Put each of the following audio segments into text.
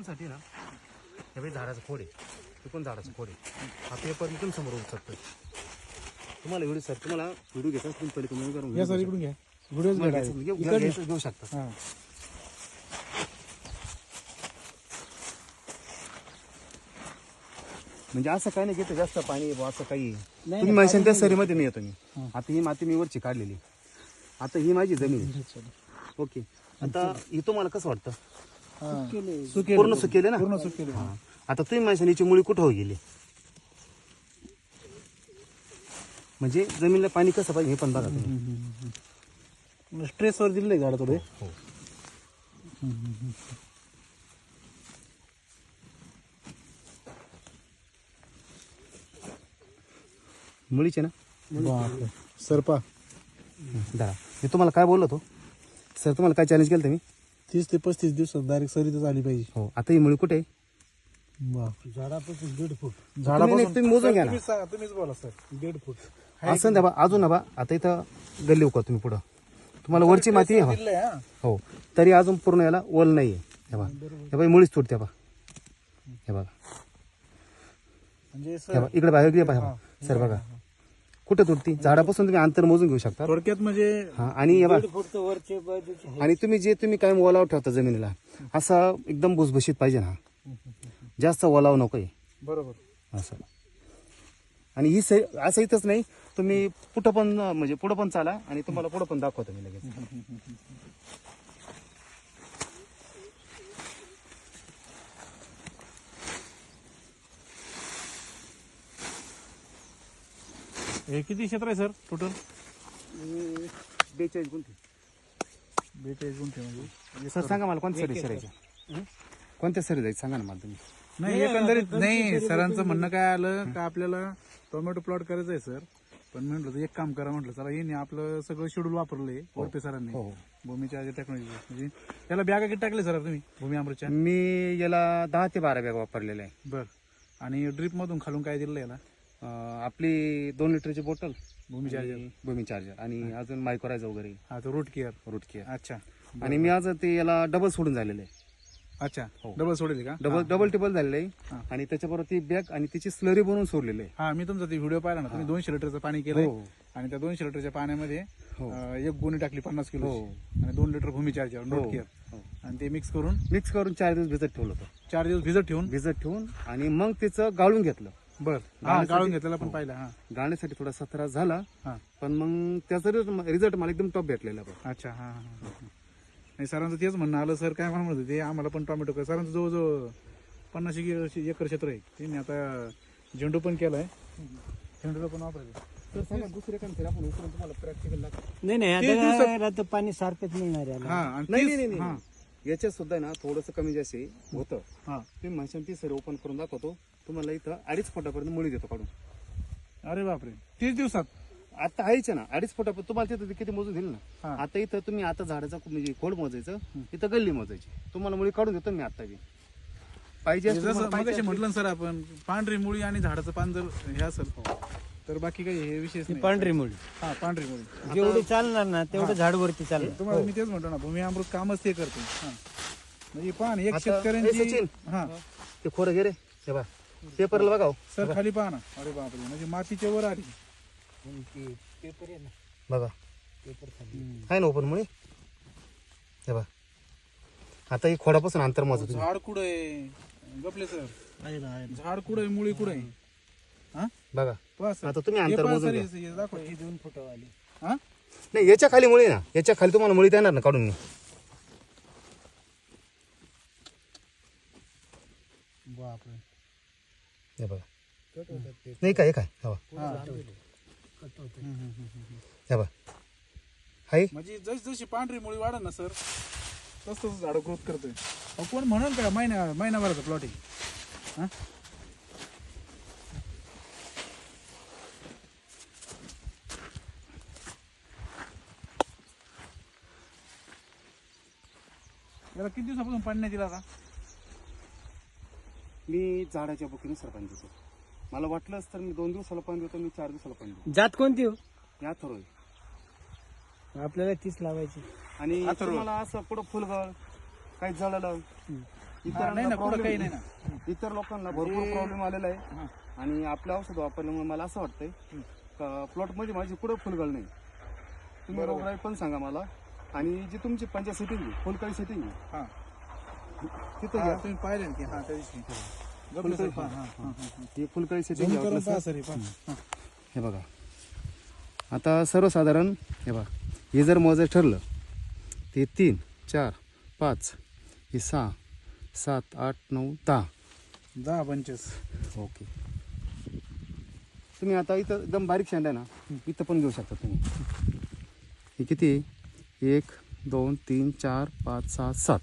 तुमच्यासाठी ना हे बाई झाडाचं खोड आहे. तिकडून झाडाचं खोड आहे. हा पेपर मी तुम समोर उचलतोय. तुम्हाला व्हिडिओ सर तुम्हाला व्हिडिओ घेता तुम्ही पहिले कमी करून या सर इकडून घ्या. व्हिडिओ तुम्हाला घ्या. घ्यायचं- घेऊ- इकडनं. घ्यायचं- घेऊ शकता. हा. म्हणजे असं काही नाही घेतं जास्त पाणी आहे बुवा, असं काही तुम्ही म्हणशान त्या सरीमध्ये नाही येतो मी आता ही माती मी वरची काढलेली आता ही माझी जमीन आहे. ओके. आता ही तुम्हाला कसं वाटतं? पूर्ण सुकेल ना? पूर्ण सुकेल. हा. आता तुम्ही म्हणशान हिची मुळी कुठं हो गेली? म्हणजे जमिनीला पाणी कसं पाहिजे हे पण बघा तुम्ही. स्ट्रेस वर दिलंय झाड थोडे. हो. मुळीचे ना? बापरे. सरपा धरा. मी तुम्हाला काय बोललो होतो? सर तुम्हाला काय चॅलेंज केलं मी? तीस ते पस्तीस दिवसात डायरेक्ट सरीतच आली पाहिजे. हो आता ही मुळी कुठे आहे? झाडापासून दीड फूट. तुम्ही झाडापासून तुम्ही मोजून घ्या ना. तुम्हीच सांगा, तुम्हीच बोला सर. दीड फूट. असं ना बा अजून ना बा आता इथं गल्ली उका तुम्ही पुढं. तुम्हाला वरची माती आहे, दिलंय हा. हो तरी अजून पूर्ण याला ओल नाही आहे हे बघा. हे बघा मुळीच तुटते बा. हे बघा. म्हणजे हे सर बघा इकडे बाहेर इकडे बघा. सर बघा. कुठे तुटती झाडापासून तुम्ही अंतर मोजून घेऊ शकता. थोडक्यात म्हणजे हा आणि हे बघा. आणि तुम्ही जे तुम्ही काय ओलाव ठेवता जमिनीला असं एकदम भुसभुशीत पाहिजे ना. जास्त ओलाव नकोय. बरोबर. असं. आणि ही सै असं इथंच नाही तुम्ही पुढं पण म्हणजे पुढं पण चाला आणि तुम्हाला पुढं पण दाखवतो मी लगेच. हे किती क्षेत्र आहे सर? टोटल बेचाळीस गुंठे. बेचाळीस गुंठे म्हणजे? सर सांगा मला कोणत्या सरी सरायच्या कोणत्या सरी जायचं सांगा ना मला तुम्ही. नाही एकंदरीत नाही सरांचं म्हणणं काय आलं का आपल्याला टोमॅटो प्लॉट करायचं आहे सर. पण म्हटलं एक काम करा म्हटलं चला येणे आपलं सगळं शेड्यूल वापरलंय वरपे सरांनी. हो. भूमीच्या टेक्नॉलॉजी म्हणजे त्याला बॅगा किती टाकले सर तुम्ही? भूमी अमृतच्या? मी याला दहा ते बारा बॅग वापरलेल्या आहे. बर. आणि ड्रीप मधून खालून काय दिलं याला? अं, आपली दोन लिटरची bottle Bhumi charger Bhumi charger आणि अजून मायक्रोरायझर वगैरे. हा तो रूट केअर रूट केअर अच्छा. आणि मी आज ते याला डबल सोडून झालेलं आहे. अच्छा. हो. डबल सोडेल का? डबल डबल टेबल झालेलं हा. आहे आणि त्याच्याबरोबर ती बॅग आणि तिची स्लरी बनवून सोडलेलं आहे. हा मी तुमचा ते व्हिडिओ पाहिला ना. तुम्ही दोनशे लिटरचं पाणी केलंय. हो. आणि त्या दोनशे लिटरच्या पाण्यामध्ये हो. अं, एक गोणी टाकली पन्नास किलो हो. आणि दोन litre Bhumi charger. Root care हो. आणि ते मिक्स करून मिक्स करून चार दिवस भिजत ठेवलं होतं. चार दिवस भिजत ठेवून? भिजत ठेवून आणि मग त्याचं गाळून घेतलं. बर. हा गाळण्यासाठी- गाळून घेतलेला पण पाहिला हा. गाळण्यासाठी थोडासा त्रास झाला हा. पण मग त्याचा रिझल्ट मला एकदम टॉप भेटलेला बघ. अच्छा हा हा, हा. हा. नाही सरांचं तेच म्हणणं आलं सर काय म्हणत होते ते आम्हाला पण टोमॅटो कर. सरांचं जवळजवळ पन्नास एक एकर क्षेत्र आहे. त्यांनी आता झेंडू पण केलाय. झेंडूला पण वापरायचं. तर सांगा दुसरे काम आपण उकरून तुम्हाला प्रॅक्टिकल नाही नाही आता पाणी सारखंच मिळणार आहे. हा. आणि नाही तीस- नाही नाही, हा. नाही याच्यात सुद्धा ना थोडस कमी जास्त होतं. हा. म्हणशान ती सर ओपन करून दाखवतो. तुम्हाला इथं अडीच फुटापर्यंत मुळी देतो काढून. अरे बापरे. तीस दिवसात? आता आहेच ना अडीच फुटापर्यंत तुम्हाला तिथं किती मोजून दिलं हा. ना आता इथं तुम्ही आता झाडाचा म्हणजे खोड मोजायचं इथं गल्ली मोजायची. तुम्हाला मुळी काढून देतो मी आता बी. पाहिजे जसं तुम्हाला म्हटलं ना सर आपण पांढरी मुळी आणि झाडाचं पान जर हे असेल तर बाकी काही हे विशेष ती नाही. पांढरी मुळी. हा पांढरी मुळी. जेवढी चालणार ना तेवढं झाड वरती चालणार. तुम्हाला मी तेच म्हणतो ना भूमी अमृत कामच ते करतो. हा. म्हणजे पाहा ना, एक आता- ए, शेतकऱ्यांची सचिन. हा. ते खोडं घे रे. हे बा पेपरला बघा हो. सर खाली पहा ना. अरे बापरे म्हणजे मातीच्या वर आली. पेपर आहे ना. बघा. पेपर खाली. आहे ना ओपन मुळे? हे बा आता ही खोडापासून अंतर मोजा तुम्ही झाड कुठं आहे? गपले सर. आहे ना आहे झाड कुठं आहे? मुळी कुठं आहे? हा? बघा. आता तुम्ही अंतर मोजून सर, घ्या. दाखवा. दोन फुटावाली. हा? नाही याच्या खाली मुळी ना. याच्या खाली तुम्हाला मुळी देणार ना काढून मी. बापरे. हे बघा. नाही काय? हे काय हवा हा. हे बा हाय. म्हणजे जशी जशी पांढरी मुळी वाढत ना सर तस तसं झाड ग्रोथ करतोय. अहो, कोण म्हणून का महिन्या महिनाभराचा प्लॉट आहे हा? याला किती दिवसापासून पाणी नाही दिला आता? मी झाडाच्या बुकीनुसार पाणी देतो मला वाटलंच तर मी दोन दिवसाला पाणी देतो मी चार दिवसाला पाणी देतो. जात कोणती हो? या थोडं. आपल्याला तीच लावायची. आणि अथर्व. तुम्हाला असं पुढं फुलगळ काही जळलं हा, नाही ना पुढं काही नाही ना. इतर लोकांना भरपूर हे- प्रॉब्लेम आलेला आहे. आणि आपलं औषध वापरल्यामुळे मला असं वाटतंय का प्लॉटमध्ये माझी कुठं फुलगळ नाही. तुम्ही बरोबर. रोगराई पण सांगा मला. आणि जी तुमची पंचायत सेटिंग आहे फुलकळी सेटिंग आहे हा. तिथं हा, घ्या तुम्ही पाहिले ना की हा त्या दिवशी. गपले सर फुलकळी- हा, हा, हा, हा. ही. फुलकळी सेटिंग Zoom घ्या करून वाटलं पहा सर. सर हे पहा. हा. हे बघा. आता सर्वसाधारण हे बघा. हे जर मोजायचं ठरलं ते तीन चार पाच हे सहा सात आठ नऊ दहा. दहा पंचेस ओके. तुम्ही आता इथं एकदम बारीक शेंड आहे ना इथं पण घेऊ शकता तुम्ही. हे किती आहे? एक दोन तीन चार पाच सहा सात.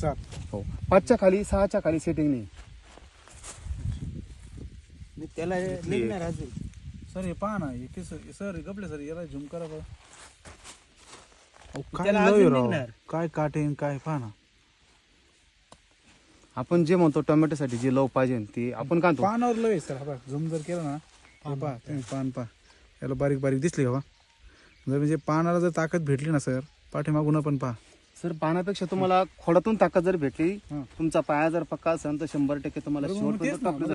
सात. हो. पाचच्या खाली सहाच्या खाली सेटिंग नाही. मी त्याला निघणार अजून. सर हे पहा ना हे किस सर हे गपले सर याला झुम करा बरं. अहो, काय त्याला लय अजून राव. निघणार. काय काटेन काय पहा ना. आपण जे म्हणतो टोमॅटोसाठी जे लव पाहिजे ते आपण का आणतो? पानावर लय सर. हा झुम जर केलं ना हे पहा तुम्ही पान पहा. याला बारीक बारीक दिसली का बा? जर म्हणजे पानाला जर ताकद भेटली ना सर पाठीमागून पण पहा सर पाण्यापेक्षा तुम्हाला खोडातून ताकद जर भेटली. तुमचा पाया जर पक्का असेल तर शंभर टक्के तुम्हाला शेवटपर्यंत